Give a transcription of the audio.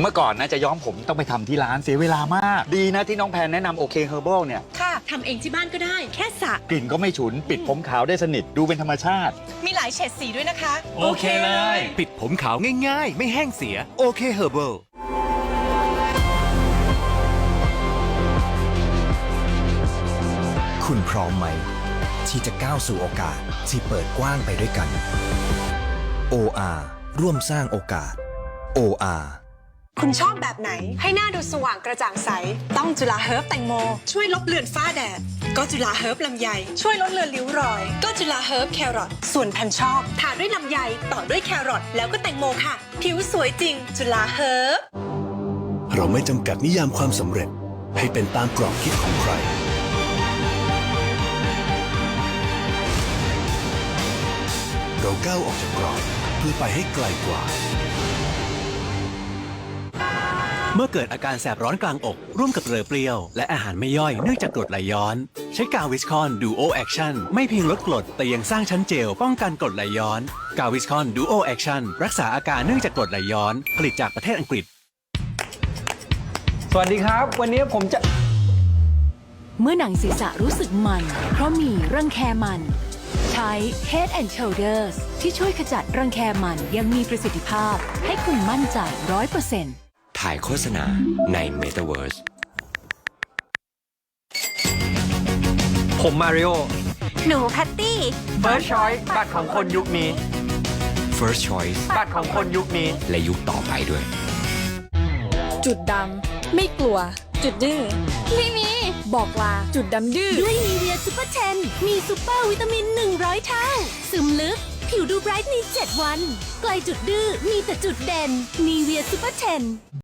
เมื่อก่อนนะจะย้อมผมต้องไปทำที่ร้านเสียเวลามาก ดีนะที่น้องแพนแนะนำโอเคเฮอร์เบิลเนี่ย ค่ะ ทำเองที่บ้านก็ได้ แค่สระกลิ่นก็ไม่ฉุน ปิดผมขาวได้สนิท ดูเป็นธรรมชาติ มีหลายเฉดสีด้วยนะคะโอเคเลยปิดผมขาวง่ายๆ ไม่แห้งเสีย โอเคเฮอร์เบิลคุณพร้อมไหม ที่จะก้าวสู่โอกาสที่เปิดกว้างไปด้วยกัน OR ร่วมสร้างโอกาส OR คุณชอบแบบไหน ให้หน้าดูสว่างกระจ่างใส ต้องจุฬาเฮิร์บแตงโม ช่วยลบเลือนฝ้าแดด ก็จุฬาเฮิร์บลำไย ช่วยลดเลือนริ้วรอย ก็จุฬาเฮิร์บแครอทส่วนแผ่นชอบทาด้วยลำไยต่อด้วยแครอทแล้วก็แตงโมค่ะ ผิวสวยจริง จุฬาเฮิร์บเราไม่จำกัดนิยามความสำเร็จ ให้เป็นตามกรอบคิดของใคร เราก้าวออกจากกรอบเพื่อไปให้ไกลกว่า เมื่อเกิดอาการแสบร้อนกลางอก ร่วมกับเรือเปรี้ยว และอาหารไม่ย่อยเนื่องจากกรดไหลย้อน ใช้กาวิสคอนดูโอแอคชั่นไม่เพียงลดกรดแต่ยังสร้างชั้นเจลป้องกันกรดไหลย้อน กาวิสคอนดูโอแอคชั่นรักษาอาการเนื่องจากกรดไหลย้อน ผลิตจากประเทศอังกฤษ สวัสดีครับ วันนี้ผมจะเมื่อหนังศีรษะรู้สึกมัน เพราะมีรังแคมัน ใช้ Head and Shoulders ที่ช่วยขจัดรังแคมันอยังมีประสิทธิภาพ ให้คุณมั่นใจร้อยเปอร์เซ็นต์ ถ่ายโฆษณาใน Metaverse ผมมาริโอ หนูแพตตี้ First Choice บัตรของคนยุคนี้ First Choice บัตรของคนยุคนี้ และยุคต่อไปด้วย จุดดำ ไม่กลัว จุดดื้อ ไม่มี บอกลา จุดดำดื้อ ด้วยนีเวียซูเปอร์เทน มีซูเปอร์วิตามิน 100 เท่า ซึมลึก ผิวดูไบรท์ใน 7 วัน ไกลจุดดื้อ มีแต่จุดเด่นนีเวียซูเปอร์เทน